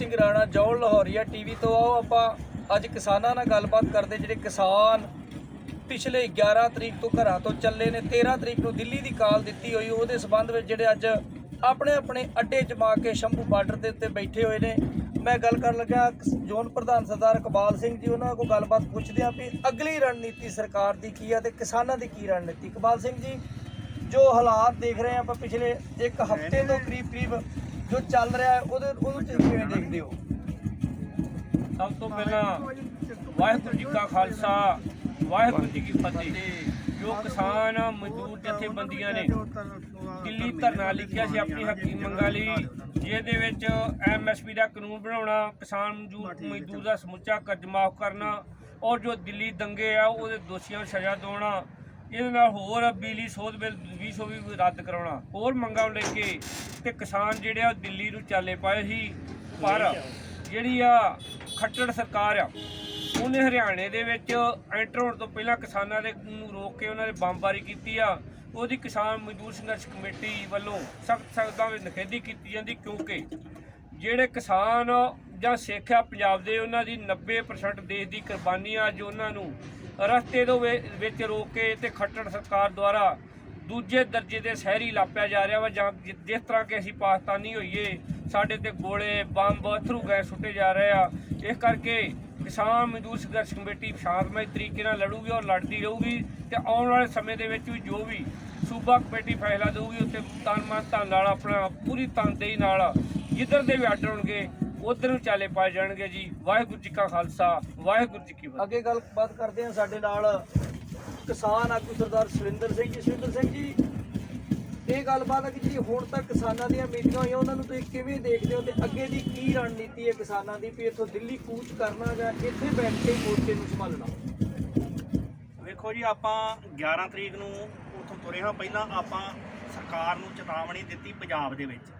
Singh Rana Jaul Lahoria TV ਤੋਂ ਆਓ ਆਪਾਂ ਅੱਜ ਕਿਸਾਨਾਂ ਨਾਲ ਗੱਲਬਾਤ ਕਰਦੇ ਜਿਹੜੇ ਕਿਸਾਨ ਪਿਛਲੇ 11 ਤਰੀਕ ਤੋਂ ਘਰਾਂ ਤੋਂ ਚੱਲੇ ਨੇ 13 ਤਰੀਕ ਨੂੰ ਦਿੱਲੀ ਦੀ ਕਾਲ ਦਿੱਤੀ ਹੋਈ, ਉਹਦੇ ਸਬੰਧ ਵਿੱਚ ਜਿਹੜੇ ਅੱਜ ਆਪਣੇ ਆਪਣੇ ਅੱਡੇ ਜਮਾ ਕੇ ਸ਼ੰਭੂ ਬਾਰਡਰ ਦੇ ਉੱਤੇ ਬੈਠੇ ਹੋਏ ਨੇ। ਮੈਂ ਗੱਲ ਕਰਨ ਲੱਗਾ ਜ਼ੋਨ ਪ੍ਰਧਾਨ ਸਰਦਾਰ ਇਕਬਾਲ ਸਿੰਘ ਜੀ, ਉਹਨਾਂ ਕੋਲ ਗੱਲਬਾਤ ਪੁੱਛਦੇ ਆਂ ਵੀ ਅਗਲੀ ਰਣਨੀਤੀ ਸਰਕਾਰ ਦੀ ਕੀ ਹੈ ਤੇ ਕਿਸਾਨਾਂ ਦੀ ਕੀ ਰਣਨੀਤੀ? ਇਕਬਾਲ ਸਿੰਘ ਜੀ, ਜੋ ਹਾਲਾਤ ਦੇਖ ਰਹੇ ਹਾਂ ਆਪਾਂ ਪਿਛਲੇ ਇੱਕ ਹਫ਼ਤੇ ਤੋਂ ਕਰੀਬ ਕਰੀਬ ਜੋ ਚੱਲ ਰਿਹਾ ਹੈ, ਉਹਦੇ ਉਹਨੂੰ ਤੁਸੀਂ ਕਿਵੇਂ ਦੇਖਦੇ ਹੋ? ਸਭ ਤੋਂ ਪਹਿਲਾਂ ਵਾਹਿਗੁਰੂ ਜੀ ਕਾ ਖਾਲਸਾ, ਵਾਹਿਗੁਰੂ ਜੀ ਕੀ ਫਤਿਹ। ਜੋ ਕਿਸਾਨ, ਮਜ਼ਦੂਰ, ਜਥੇਬੰਦੀਆਂ ਨੇ ਦਿੱਲੀ ਧਰਨਾ ਲਿਖਿਆ ਸੀ ਆਪਣੀ ਹੱਕੀ ਮੰਗਾਂ ਲਈ, ਜਿਹਦੇ ਵਿੱਚ ਐਮਐਸਪੀ ਦਾ ਕਾਨੂੰਨ ਬਣਾਉਣਾ, ਕਿਸਾਨ ਮਜ਼ਦੂਰ ਮਜ਼ਦੂਰ ਦਾ ਸਮੁੱਚਾ ਕਰਜ਼ ਮਾਫ ਕਰਨਾ, ਔਰ ਜੋ ਦਿੱਲੀ ਦੰਗੇ ਆ, ਉਹਦੇ ਦੋਸ਼ੀਆਂ ਨੂੰ ਸਜ਼ਾ ਦਿਵਾਉਣਾ ਇਹਦੇ ਨਾਲ ਹੋਰ ਬਿਜਲੀ ਸੋਧ ਬਿੱਲ 200 ਵੀ ਰੱਦ ਕਰਾਉਣਾ। ਹੋਰ ਮੰਗਾਂ ਨੂੰ ਲੈ ਕੇ ਤੇ ਕਿਸਾਨ ਜਿਹੜੇ ਆ ਉਹ ਦਿੱਲੀ ਨੂੰ ਚਾਲੇ ਪਾਏ ਸੀ, ਪਰ ਜਿਹੜੀ ਆ ਖੱਟੜ ਸਰਕਾਰ ਆ, ਉਹਨੇ ਹਰਿਆਣੇ ਦੇ ਵਿੱਚ ਐਂਟਰ ਹੋਣ ਤੋਂ ਪਹਿਲਾਂ ਕਿਸਾਨਾਂ ਦੇ ਨੂੰ ਰੋਕ ਕੇ ਉਹਨਾਂ ਨੇ ਬੰਬਾਰੀ ਕੀਤੀ ਆ। ਉਹਦੀ ਕਿਸਾਨ ਮਜ਼ਦੂਰ ਸੰਘਰਸ਼ ਕਮੇਟੀ ਵੱਲੋਂ ਸਖਤ ਸਖਤਾਂ ਵਿੱਚ ਨਿਖੇਧੀ ਕੀਤੀ ਜਾਂਦੀ ਕਿਉਂਕਿ ਜਿਹੜੇ ਕਿਸਾਨ ਜਾਂ ਸਿੱਖ ਆ, ਪੰਜਾਬ ਦੇ ਉਹਨਾਂ ਦੀ 90% ਦੇਸ਼ ਦੀ ਕੁਰਬਾਨੀ ਆ ਜੋ ਉਹਨਾਂ ਨੂੰ ਰਸਤੇ ਤੋਂ ਵਿ- ਵਿੱਚ ਰੋਕ ਕੇ ਤੇ ਖੱਟੜ ਸਰਕਾਰ ਦੁਆਰਾ ਦੂਜੇ ਦਰਜੇ ਦੇ ਸ਼ਹਿਰੀ ਲਾਪਿਆ ਜਾ ਰਿਹਾ ਵਾ ਜਾਂ ਜਿ- ਜਿਸ ਤਰ੍ਹਾਂ ਕਿ ਅਸੀਂ ਪਾਕਿਸਤਾਨੀ ਹੋਈਏ, ਸਾਡੇ ਤੇ ਗੋਲੇ, ਬੰਬ, ਅਥਰੂ ਗੈਸ ਸੁੱਟੇ ਜਾ ਰਹੇ ਆ। ਇਸ ਕਰਕੇ ਕਿਸਾਨ ਮਜ਼ਦੂਰ ਸੰਘਰਸ਼ ਕਮੇਟੀ ਸ਼ਾਂਤਮਈ ਤਰੀਕੇ ਨਾਲ ਲੜੂਗੀ ਔਰ ਲੜਦੀ ਰਹੂਗੀ ਤੇ ਆਉਣ ਵਾਲੇ ਸਮੇਂ ਦੇ ਵਿੱਚ ਵੀ ਜੋ ਵੀ ਸੂਬਾ ਕਮੇਟੀ ਫੈਸਲਾ ਦੇਊਗੀ ਉੱਤੇ ਤਨ ਮਨ ਧਨ ਨਾਲ ਆਪਣਾ ਪੂਰੀ ਤਨਦੇਹੀ ਨਾਲ ਜਿੱਧਰ ਦੇ ਵੀ ਅੱਡ ਹੋਣਗੇ ਉਧਰ ਨੂੰ ਚਾਲੇ ਪਾਏ ਜਾਣਗੇ ਜੀ। ਵਾਹਿਗੁਰੂ ਜੀ ਕਾ ਖਾਲਸਾ ਵਾਹਿਗੁਰੂ ਜੀ ਕੀ ਫਤਿਹ। ਅੱਗੇ ਗੱਲਬਾਤ ਕਰਦੇ ਹਾਂ ਸਾਡੇ ਨਾਲ ਕਿਸਾਨ ਆਗੂ ਸਰਦਾਰ ਸੁਰਿੰਦਰ ਸਿੰਘ ਜੀ। ਸੁਰਿੰਦਰ ਸਿੰਘ ਜੀ ਇਹ ਗੱਲਬਾਤ ਹੈ ਕਿ ਜਿਹੜੀ ਹੁਣ ਤੱਕ ਕਿਸਾਨਾਂ ਦੀਆਂ ਮੀਟਿੰਗਾਂ ਹੋਈਆਂ ਉਹਨਾਂ ਨੂੰ ਤੁਸੀਂ ਕਿਵੇਂ ਦੇਖਦੇ ਹੋ ਤੇ ਅੱਗੇ ਦੀ ਕੀ ਰਣਨੀਤੀ ਹੈ ਕਿਸਾਨਾਂ ਦੀ ਵੀ ਇੱਥੋਂ ਦਿੱਲੀ ਕੂਚ ਕਰਨਾ ਜਾਂ ਇੱਥੇ ਬੈਠ ਕੇ ਮੋਰਚੇ ਨੂੰ ਸੰਭਾਲਣਾ? ਵੇਖੋ ਜੀ ਆਪਾਂ 11 ਤਰੀਕ ਨੂੰ ਉੱਥੋਂ ਤੁਰੇ ਹਾਂ। ਪਹਿਲਾਂ ਆਪਾਂ ਸਰਕਾਰ ਨੂੰ ਚੇਤਾਵਨੀ ਦਿੱਤੀ ਪੰਜਾਬ ਦੇ ਵਿੱਚ।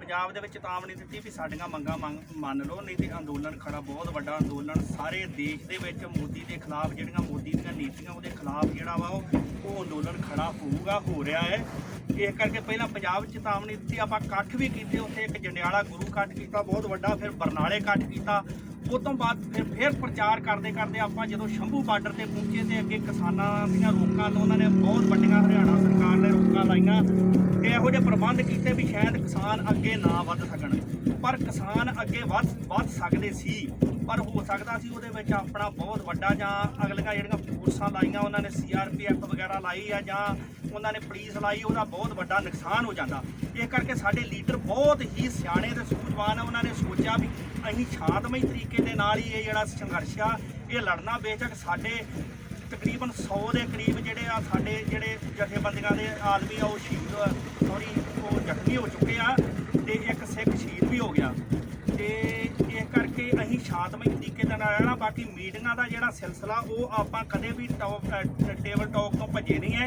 ਪੰਜਾਬ ਦੇ ਵਿੱਚ ਚੇਤਾਵਨੀ ਦਿੱਤੀ ਵੀ ਸਾਡੀਆਂ ਮੰਗਾਂ ਮੰਗ- ਮੰਨ ਲਓ, ਨਹੀਂ ਤੇ ਅੰਦੋਲਨ ਖੜਾ, ਬਹੁਤ ਵੱਡਾ ਅੰਦੋਲਨ। ਸਾਰੇ ਦੇਸ਼ ਦੇ ਵਿੱਚ ਮੋਦੀ ਦੇ ਖਿਲਾਫ ਜਿਹੜੀਆਂ ਮੋਦੀ ਦੀਆਂ ਨੀਤੀਆਂ ਉਹਦੇ ਖਿਲਾਫ ਜਿਹੜਾ ਵਾ ਉਹ ਉਹ ਅੰਦੋਲਨ ਖੜਾ ਹੋਊਗਾ, ਹੋ ਰਿਹਾ ਹੈ। ਇਸ ਕਰਕੇ ਪਹਿਲਾਂ ਪੰਜਾਬ 'ਚ ਚੇਤਾਵਨੀ ਦਿੱਤੀ, ਆਪਾਂ ਇਕੱਠ ਵੀ ਕੀਤੇ, ਉੱਥੇ ਇੱਕ ਜੰਡਿਆਲਾ ਗੁਰੂ ਇਕੱਠ ਕੀਤਾ, ਬਹੁਤ ਵੱਡਾ ਫਿਰ ਬਰਨਾਲੇ ਇਕੱਠ ਕੀਤਾ। ਉਸ ਤੋਂ ਬਾਅਦ ਫਿਰ ਫਿਰ ਪ੍ਰਚਾਰ ਕਰਦੇ ਕਰਦੇ ਆਪਾਂ ਜਦੋਂ ਸ਼ੰਭੂ ਬਾਰਡਰ ਤੇ ਪਹੁੰਚੇ ਤੇ ਅੱਗੇ ਕਿਸਾਨਾਂ ਦੀਆਂ ਰੋਕਾਂ ਨੂੰ ਉਹਨਾਂ ਨੇ ਬਹੁਤ ਵੱਡੀਆਂ ਹਰਿਆਣਾ ਸਰਕਾਰ ਨੇ ਰੋਕਾਂ ਲਾਈਆਂ ਤੇ ਇਹੋ ਜਿਹੇ ਪ੍ਰਬੰਧ ਕੀਤੇ ਵੀ ਸ਼ਾਇਦ ਕਿਸਾਨ ਅੱਗੇ ਨਾ ਵੱਧ ਸਕਣ। ਪਰ ਕਿਸਾਨ ਅੱਗੇ ਵੱਧ ਵੱਧ ਸਕਦੇ ਸੀ। ਪਰ ਹੋ ਸਕਦਾ ਸੀ ਉਹਦੇ ਵਿੱਚ ਆਪਣਾ ਬਹੁਤ ਵੱਡਾ ਜਾਂ ਅਗਲੀਆਂ ਜਿਹੜੀਆਂ ਫੋਰਸਾਂ ਲਾਈਆਂ, ਉਹਨਾਂ ਨੇ ਸੀਆਰਪੀਐਫ ਵਗੈਰਾ ਲਾਈ ਆ ਜਾਂ ਉਹਨਾਂ ਨੇ ਪੁਲਿਸ ਲਾਈ, ਉਹਦਾ ਬਹੁਤ ਵੱਡਾ ਨੁਕਸਾਨ ਹੋ ਜਾਂਦਾ। ਇਸ ਕਰਕੇ ਸਾਡੇ ਲੀਡਰ ਬਹੁਤ ਹੀ ਸਿਆਣੇ ਤੇ ਸੂਝਵਾਨ ਉਹਨਾਂ ਨੇ ਸੋਚਿਆ ਵੀ ਅਸੀਂ ਸ਼ਾਂਤਮਈ ਤਰੀਕੇ ਦੇ ਨਾਲ ਹੀ ਇਹ ਜਿਹੜਾ ਸੰਘਰਸ਼ ਆ, ਇਹ ਲੜਨਾ ਬੇਸ਼ੱਕ ਸਾਡੇ ਤਕਰੀਬਨ 100 ਦੇ ਕਰੀਬ ਜਿਹੜੇ ਆ, ਸਾਡੇ ਜਿਹੜੇ ਜਥੇਬੰਦੀਆਂ ਦੇ ਆਦਮੀ ਆ, ਉਹ ਸ਼ਹੀਦ ਸੌਰੀ ਉਹ ਜ਼ਖਮੀ ਹੋ ਚੁੱਕੇ ਆ ਤੇ ਇੱਕ ਸਿੱਖ ਸ਼ਹੀਦ ਵੀ ਹੋ ਗਿਆ। ਤੇ ਇਸ ਕਰਕੇ ਅਸੀਂ ਸ਼ਾਂਤਮਈ ਤਰੀਕੇ ਦੇ ਨਾਲ ਰਹਿਣਾ, ਬਾਕੀ ਮੀਟਿੰਗਾਂ ਦਾ ਜਿਹੜਾ ਸਿਲਸਿਲਾ, ਉਹ ਆਪਾਂ ਕਦੇ ਵੀ ਟੌਪ ਟੇਬਲ ਟਾਕ ਤੋਂ ਭੱਜੇ ਨਹੀਂ ਹੈ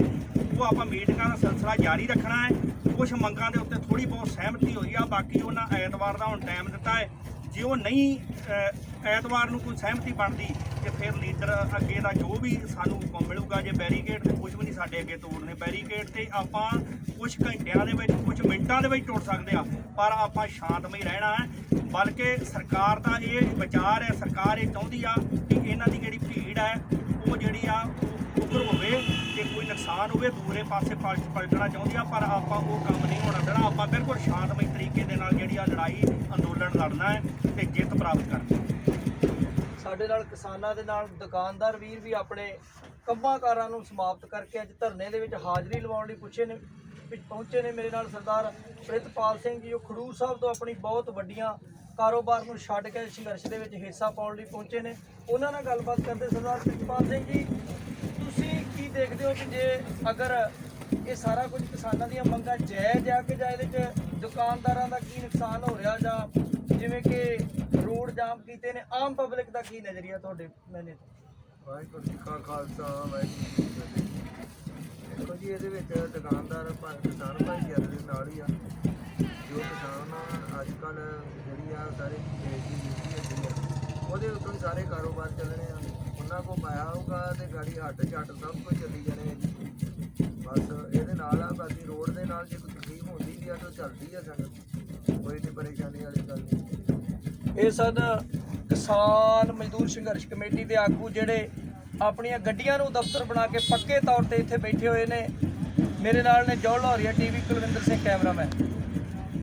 ਉਹ ਆਪਾਂ ਮੀਟਿੰਗਾਂ ਦਾ ਸਿਲਸਿਲਾ ਜਾਰੀ ਰੱਖਣਾ ਹੈ ਕੁਝ ਮੰਗਾਂ ਦੇ ਉੱਤੇ ਥੋੜੀ ਬਹੁਤ ਸਹਿਮਤੀ ਹੋਈ ਆ, ਬਾਕੀ ਉਹਨਾਂ ਐਤਵਾਰ ਦਾ ਹੁਣ ਟਾਈਮ ਦਿੱਤਾ ਹੈ ਜੇ ਉਹ ਨਹੀਂ ਐਤਵਾਰ ਨੂੰ ਕੋਈ ਸਹਿਮਤੀ ਬਣਦੀ ਤੇ ਫਿਰ ਲੀਡਰ ਅੱਗੇ ਦਾ ਜੋ ਵੀ ਸਾਨੂੰ ਹੁਕਮ ਮਿਲੂਗਾ ਜੇ ਬੈਰੀਕੇਡ ਤੇ ਕੁਝ ਵੀ ਨਹੀਂ ਸਾਡੇ ਅੱਗੇ ਤੋੜਨੇ। ਬੈਰੀਕੇਡ ਤੇ ਆਪਾਂ ਕੁਝ ਘੰਟਿਆਂ ਦੇ ਵਿੱਚ ਕੁਝ ਮਿੰਟਾਂ ਦੇ ਵਿੱਚ ਤੋੜ ਸਕਦੇ ਆ ਪਰ ਆਪਾਂ ਸ਼ਾਂਤਮਈ ਰਹਿਣਾ ਹੈ। ਬਲਕਿ ਸਰਕਾਰ ਦਾ ਇਹ ਵਿਚਾਰ ਹੈ, ਸਰਕਾਰ ਇਹ ਚਾਹੁੰਦੀ ਆ ਕਿ ਇਹਨਾਂ ਦੀ ਜਿਹੜੀ ਭੀੜ ਹੈ, ਉਹ ਜਿਹੜੀ ਆ ਉੱਪਰ ਹੋਵੇ ਤੇ ਕੋਈ ਨੁਕਸਾਨ ਹੋਵੇ, ਦੂਰੇ ਪਾਸੇ ਪਲਟ ਪਲਟਣਾ ਚਾਹੁੰਦੀ ਆ, ਪਰ ਆਪਾਂ ਉਹ ਕੰਮ ਨਹੀਂ ਹੋਣਾ ਦੇਣਾ। ਆਪਾਂ ਬਿਲਕੁਲ ਸ਼ਾਂਤਮਈ ਤਰੀਕੇ ਦੇ ਨਾਲ ਜਿਹੜੀ ਆ ਲੜਾਈ, ਅੰਦੋਲਨ ਲੜਨਾ ਹੈ ਤੇ ਜਿੱਤ ਪ੍ਰਾਪਤ ਕਰਨੀ ਸਾਡੇ ਨਾਲ ਕਿਸਾਨਾਂ ਦੇ ਨਾਲ ਦੁਕਾਨਦਾਰ ਵੀਰ ਵੀ ਆਪਣੇ ਕੰਮਾਂਕਾਰਾਂ ਨੂੰ ਸਮਾਪਤ ਕਰਕੇ ਅੱਜ ਧਰਨੇ ਦੇ ਵਿੱਚ ਹਾਜ਼ਰੀ ਲਵਾਉਣ ਲਈ ਪੁੱਛੇ ਨੇ ਪਹੁੰਚੇ ਨੇ ਮੇਰੇ ਨਾਲ ਸਰਦਾਰ ਪ੍ਰਿਤਪਾਲ ਸਿੰਘ ਜੀ। ਉਹ ਖਡੂਰ ਸਾਹਿਬ ਤੋਂ ਆਪਣੀ ਬਹੁਤ ਵੱਡੀਆਂ ਕਾਰੋਬਾਰ ਨੂੰ ਛੱਡ ਕੇ ਸੰਘਰਸ਼ ਦੇ ਵਿੱਚ ਹਿੱਸਾ ਪਾਉਣ ਲਈ ਪਹੁੰਚੇ ਨੇ। ਉਹਨਾਂ ਨਾਲ ਗੱਲਬਾਤ ਕਰਦੇ ਸਰਦਾਰ ਪ੍ਰਿਤਪਾਲ ਸਿੰਘ ਜੀ। ਦੇਖਦੇ ਹੋ ਕਿ ਜੇ ਅਗਰ ਇਹ ਸਾਰਾ ਕੁਝ ਕਿਸਾਨਾਂ ਦੀਆਂ ਮੰਗਾਂ ਜਾਇਜ਼ ਆ ਕਿ ਜਾਂ ਇਹਦੇ 'ਚ ਦੁਕਾਨਦਾਰਾਂ ਦਾ ਕੀ ਨੁਕਸਾਨ ਹੋ ਰਿਹਾ ਜਾਂ ਜਿਵੇਂ ਕਿ ਰੋਡ ਜਾਮ ਕੀਤੇ ਨੇ, ਆਮ ਪਬਲਿਕ ਦਾ ਕੀ ਨਜ਼ਰੀਆ ਤੁਹਾਡੇ ਮੈਨੇ ਵਾਹਿਗੁਰੂ ਜੀ ਕਾ ਖਾਲਸਾ, ਵਾਹਿਗੁਰੂ ਜੀ ਕੀ ਫਤਿਹ। ਦੇਖੋ ਜੀ, ਇਹਦੇ ਵਿੱਚ ਦੁਕਾਨਦਾਰ ਭਾ- ਕਿਸਾਨ ਭਾਈਚਾਰੇ ਦੇ ਨਾਲ ਹੀ ਆ। ਜੋ ਕਿਸਾਨ ਅੱਜ ਕੱਲ ਜਿਹੜੀ ਆ ਸਾਰੇ ਦੇਸ਼ ਦੀ ਨੀਤੀ ਆ, ਉਹਦੇ ਉੱਤੋਂ ਸਾਰੇ ਕਾਰੋਬਾਰ ਚੱਲ ਰਹੇ ਆ। ਉਹਨਾਂ ਕੋ ਪਾਇਆ ਹੋਊਗਾ ਤੇ ਗਾੜੀ ਹੱਟ ਝੱਟ ਸਭ ਕੁਝ ਚੱਲੀ ਜਾਣੇ। ਬਸ ਇਹਦੇ ਨਾਲ ਆ, ਬਾਕੀ ਰੋਡ ਦੇ ਨਾਲ ਜੇ ਕੋਈ ਤਕਲੀਫ ਹੁੰਦੀ ਵੀ ਆ ਤਾਂ ਚੱਲਦੀ ਆ ਸੰਗਤ। ਕੋਈ ਨਹੀਂ ਪਰੇਸ਼ਾਨੀ ਵਾਲੀ ਗੱਲ ਨਹੀਂ। ਇਹ ਸਨ ਕਿਸਾਨ ਮਜ਼ਦੂਰ ਸੰਘਰਸ਼ ਕਮੇਟੀ ਦੇ ਆਗੂ ਜਿਹੜੇ ਆਪਣੀਆਂ ਗੱਡੀਆਂ ਨੂੰ ਦਫ਼ਤਰ ਬਣਾ ਕੇ ਪੱਕੇ ਤੌਰ ਤੇ ਇੱਥੇ ਬੈਠੇ ਹੋਏ ਨੇ। ਮੇਰੇ ਨਾਲ ਨੇ ਜੋਲ ਹੌਰੀਆ ਟੀਵੀ ਕੁਲਵਿੰਦਰ ਸਿੰਘ, ਕੈਮਰਾਮੈਨ।